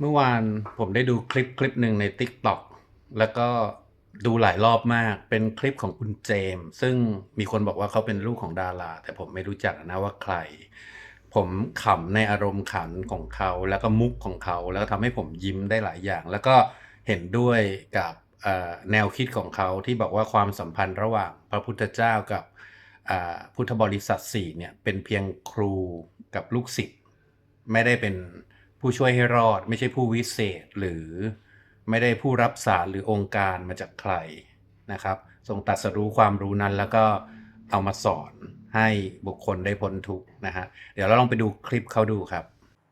เมื่อวานผมได้ดูคลิปคลิปหนึ่งใน TikTok แล้วก็ดูหลายรอบมาก เป็นคลิปของคุณเจม ซึ่งมีคนบอกว่าเขาเป็นลูกของดารา แต่ผมไม่รู้จักนะว่าใคร ผมขำในอารมณ์ขันของเขา แล้วก็มุกของเขา แล้วทำให้ผมยิ้มได้หลายอย่าง แล้วก็เห็นด้วยกับแนวคิดของเขาที่บอกว่าความสัมพันธ์ระหว่างพระพุทธเจ้ากับพุทธบริษัทสี่เนี่ยเป็นเพียงครูกับลูกศิษย์ไม่ได้เป็น ผู้ช่วยให้รอดไม่ใช่ผู้วิเศษหรือไม่ได้ผู้รับสารหรือองค์การมาจากใครนะครับ ทรงตัดสรู้ความรู้นั้นแล้วก็เอามาสอนให้บุคคลได้พ้นทุกข์นะฮะเดี๋ยวเราลองไปดูคลิปเขาดูครับ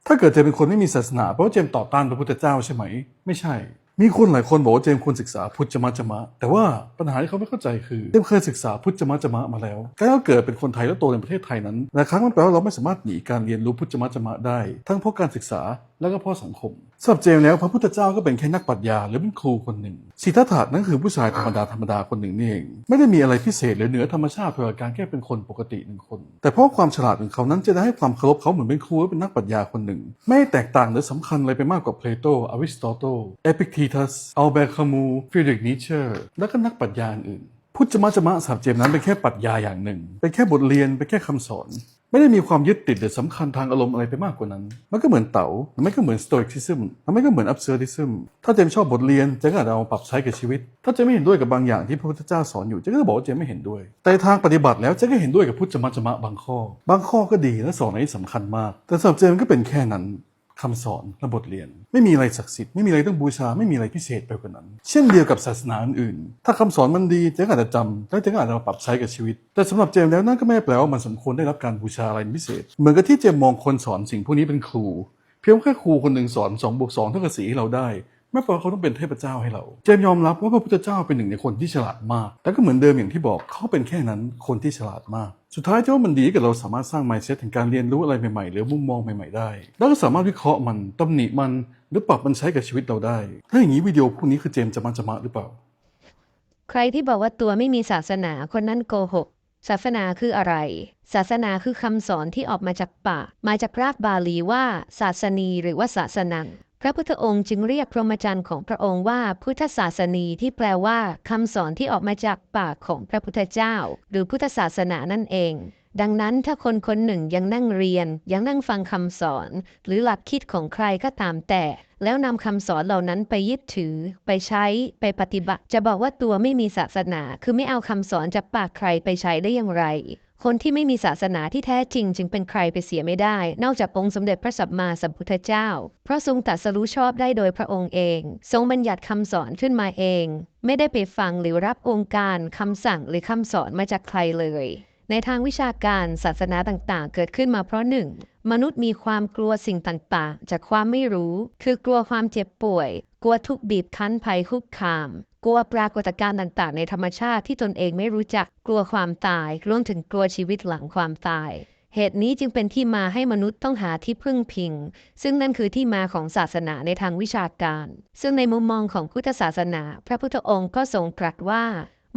ถ้าเกิดเจมเป็นคนไม่มีศาสนาเพราะว่าเจมต่อต้านพระพุทธเจ้าใช่ไหม ไม่ใช่ มีคนหลายคนบอกว่าเจมส์ควรศึกษาพุทธจมะจมะ แต่ว่าปัญหาที่เขาไม่เข้าใจคือเจมส์เคยศึกษาพุทธจมะจมะมาแล้วการที่เราเกิดเป็นคนไทยแล้วโตในประเทศไทยนั้นหลายครั้งมันแปลว่าเราไม่สามารถหนีการเรียนรู้พุทธจมะจมะได้ ทั้งเพราะการศึกษา แล้วก็เพราะสังคมสำหรับเจมส์แล้วพระพุทธเจ้าก็เป็นแค่นักปรัชญาหรือเป็นครูคนหนึ่งสิทธัตถะนั่นคือผู้ชายธรรมดาธรรมดาคนหนึ่งนี่เองไม่ได้มีอะไรพิเศษหรือเหนือธรรมชาติเพื่อการแค่เป็นคนปกติหนึ่งคน แต่เพราะความฉลาดของเขานั้นจะได้ให้ความเคารพเขาเหมือนเป็นครูและเป็นนักปรัชญาคนหนึ่ง ไม่แตกต่างหรือสำคัญอะไรไปมากกว่าเพลโตอริสโตเติลเอพิกทีทัสอัลเบร์คามูฟรีดริกนิเชอร์และก็นักปรัชญาอื่นพุทธจมะจมะสามเจมส์นั้นเป็นแค่ปรัชญาอย่างหนึ่ง เป็นแค่บทเรียน เป็นแค่คำสอน ไม่ได้มีความยึดติดหรือสำคัญทางอารมณ์อะไรไปมากกว่านั้น มันก็เหมือนเต๋ามันไม่ก็เหมือนสโตอิกซิซึมันไม่ก็เหมือนอัพเซอร์ดิซึมถ้าเจมชอบบทเรียนเจมก็อาจจะเอามาปรับใช้กับชีวิต ถ้าเจมไม่เห็นด้วยกับบางอย่างที่พระพุทธเจ้าสอนอยู่เจมก็จะบอกว่าเจมไม่เห็นด้วย แต่ทางปฏิบัติแล้วเจมก็เห็นด้วยกับพุทธจมัจมะบางข้อ บางข้อก็ดีและสอนในที่สำคัญมาก แต่สำหรับเจมก็เป็นแค่นั้น คำสอนและบทเรียน ไม่มีอะไรศักดิ์สิทธิ์ไม่มีอะไรต้องบูชาไม่มีอะไรพิเศษไปกว่านั้น เช่นเดียวกับศาสนาอื่นๆ ถ้าคำสอนมันดีเจ๊ก็อาจจะจำแล้วเจ๊ก็อาจจะมาปรับใช้กับชีวิต แต่สำหรับเจมแล้วนั่นก็ไม่แปลว่ามันสมควรได้รับการบูชาอะไรพิเศษ เหมือนกับที่เจมมองคนสอนสิ่งพวกนี้เป็นครู เพียงแค่ครูคนหนึ่งสอน2บวก2เท่ากับ4ให้เราได้ ไม่แปลว่าเขาต้องเป็นเทพเจ้าให้เรา เจมยอมรับว่าพระพุทธเจ้าเป็นหนึ่งในคนที่ฉลาดมาก แต่ก็เหมือนเดิมอย่างที่บอกเขาเป็นแค่นั้นคนที่ฉลาดมาก สุดท้ายเจ้ามันดีกับเราสามารถสร้าง mindset ถึงการเรียนรู้อะไรใหม่ๆ หรือมุมมองใหม่ๆได้ แล้วก็สามารถวิเคราะห์มันตำหนิมันหรือปรับมันใช้กับชีวิตเราได้ถ้าอย่างนี้วิดีโอพวกนี้คือเจมจะมาจะมาหรือเปล่า ใครที่บอกว่าตัวไม่มีศาสนาคนนั้นโกหกศาสนาคืออะไร ศาสนาคือคำสอนที่ออกมาจากปากมาจากรากบาลีว่า ศาสนีหรือว่าศาสนัง พระพุทธองค์จึงเรียกพรหมจรรย์ของพระองค์ว่าพุทธศาสนีที่แปลว่าคำสอนที่ออกมาจากปากของพระพุทธเจ้า หรือพุทธศาสนานั่นเอง ดังนั้นถ้าคนคนหนึ่งยังนั่งเรียน ยังนั่งฟังคำสอน หรือหลักคิดของใครก็ตามแต่ แล้วนำคำสอนเหล่านั้นไปยึดถือ ไปใช้ ไปปฏิบัติ จะบอกว่าตัวไม่มีศาสนา คือไม่เอาคำสอนจากปากใครไปใช้ได้อย่างไร คนที่ไม่มีศาสนาที่แท้จริง จึงเป็นใครไปเสียไม่ได้ นอกจากองค์สมเด็จพระสัมมาสัมพุทธเจ้า เพราะทรงตรัสรู้ชอบได้โดยพระองค์เอง ทรงบัญญัติคำสอนขึ้นมาเอง ไม่ได้ไปฟังหรือรับองค์การคำสั่งหรือคำสอนมาจากใครเลย ในทางวิชาการศาสนาต่างๆ เกิดขึ้นมาเพราะหนึ่ง มนุษย์มีความกลัวสิ่งต่างๆ จากความไม่รู้ คือกลัวความเจ็บป่วย กลัวทุกบีบคั้นภัยคุกคาม กลัวปรากฏการณ์ต่างๆ ในธรรมชาติที่ตนเองไม่รู้จัก กลัวความตาย รวมถึงกลัวชีวิตหลังความตาย เหตุนี้จึงเป็นที่มาให้มนุษย์ต้องหาที่พึ่งพิง ซึ่งนั่นคือที่มาของศาสนาในทางวิชาการ ซึ่งในมุมมองของพุทธศาสนา พระพุทธองค์ก็ทรงตรัสว่า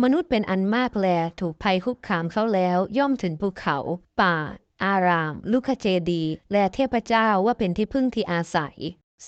มนุษย์เป็นอันมากแล ถูกภัยคุกคามเขาแล้ว ย่อมถึงภูเขา ป่า อารามลูกเจดีและเทพเจ้าว่าเป็นที่พึ่งที่อาศัย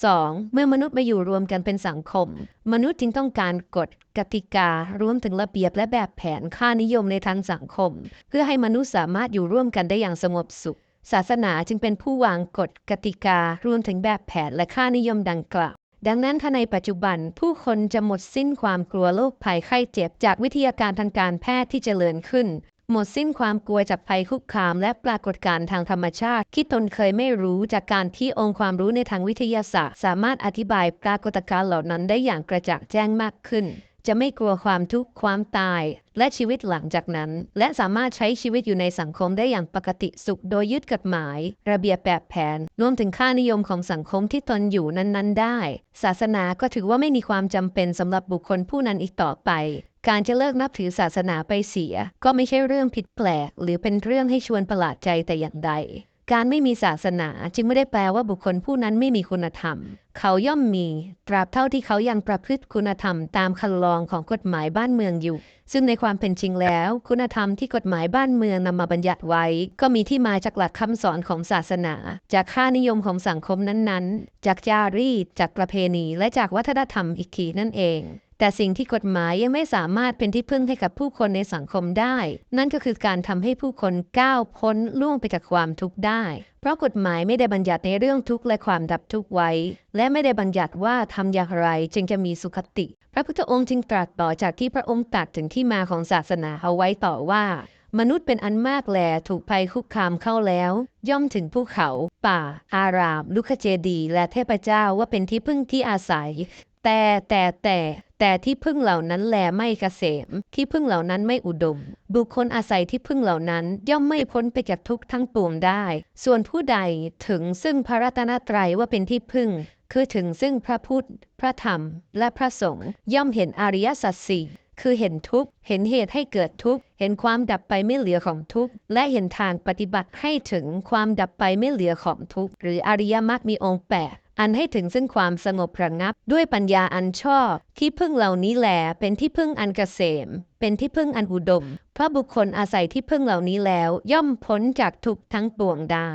2. เมื่อมนุษย์มาอยู่รวมกันเป็นสังคม มนุษย์จึงต้องการกฎกติการวมถึงระเบียบและแบบแผนค่านิยมในทางสังคม เพื่อให้มนุษย์สามารถอยู่ร่วมกันได้อย่างสงบสุข ศาสนาจึงเป็นผู้วางกฎกติการวมถึงแบบแผนและค่านิยมดังกล่าว ดังนั้นถ้าในปัจจุบันผู้คนจะหมดสิ้นความกลัวโรคภัยไข้เจ็บจากวิทยาการทางการแพทย์ที่เจริญขึ้น หมดสิ้นความกลัวจากภัยคุกคามและปรากฏการณ์ทางธรรมชาติ ที่ตนเคยไม่รู้จากการที่องค์ความรู้ในทางวิทยาศาสตร์ สามารถอธิบายปรากฏการณ์เหล่านั้นได้อย่างกระจ่างแจ้งมากขึ้น จะไม่กลัวความทุกข์ความตาย และชีวิตหลังจากนั้น และสามารถใช้ชีวิตอยู่ในสังคมได้อย่างปกติสุข โดยยึดกฎหมาย ระเบียบแบบแผน รวมถึงค่านิยมของสังคมที่ตนอยู่นั้น ๆ ได้ ศาสนาก็ถือว่าไม่มีความจำเป็นสำหรับบุคคลผู้นั้นอีกต่อไป การจะเลิกนับถือศาสนาไปเสีย ก็ไม่ใช่เรื่องผิดแปลก หรือเป็นเรื่องให้ชวนประหลาดใจแต่อย่างใด การไม่มีศาสนาจึงไม่ได้แปลว่าบุคคลผู้นั้นไม่มีคุณธรรม เขาย่อมมี ตราบเท่าที่เขายังประพฤติคุณธรรมตามคันลองของกฎหมายบ้านเมืองอยู่ ซึ่งในความเป็นจริงแล้ว คุณธรรมที่กฎหมายบ้านเมืองนำมาบัญญัติไว้ ก็มีที่มาจากหลักคำสอนของศาสนา จากค่านิยมของสังคมนั้นๆ จากจารีตจากประเพณี และจากวัฒนธรรมอีกทีนั่นเอง แต่สิ่งที่กฎหมายยังไม่สามารถเป็นที่พึ่งให้กับผู้คนในสังคมได้ นั่นก็คือการทำให้ผู้คนก้าวพ้นล่วงไปจากความทุกข์ได้ เพราะกฎหมายไม่ได้บัญญัติในเรื่องทุกข์และความดับทุกข์ไว้ และไม่ได้บัญญัติว่าทำอย่างไรจึงจะมีสุขติ พระพุทธองค์จึงตรัสต่อจากที่พระองค์ตรัสถึงที่มาของศาสนาเอาไว้ต่อว่ามนุษย์เป็นอันมากแลถูกภัยคุกคามเข้าแล้ว ย่อมถึงภูเขา ป่า อาราม ลุคเจดี และเทพเจ้าว่าเป็นที่พึ่งที่อาศัย แต่แต่แต่แต่ที่พึ่งเหล่านั้นแลไม่เกษม ที่พึ่งเหล่านั้นไม่อุดม บุคคลอาศัยที่พึ่งเหล่านั้น ย่อมไม่พ้นไปจากทุกข์ทั้งปวงได้ ส่วนผู้ใดถึงซึ่งพระรัตนตรัยว่าเป็นที่พึ่ง คือถึงซึ่งพระพุทธ พระธรรม และพระสงฆ์ย่อมเห็นอริยสัจสี่คือเห็นทุกข์ เห็นเหตุให้เกิดทุกข์ เห็นความดับไปไม่เหลือของทุกข์ และเห็นทางปฏิบัติให้ถึงความดับไปไม่เหลือของทุกข์ หรืออริยมรรคมีองค์แปด อันให้ถึงซึ่งความสงบระงับ ด้วยปัญญาอันชอบ ที่พึ่งเหล่านี้แหลเป็นที่พึ่งอันเกษม เป็นที่พึ่งอันอุดม เพราะบุคคลอาศัยที่พึ่งเหล่านี้แล้ว ย่อมพ้นจากทุกข์ทั้งปวงได้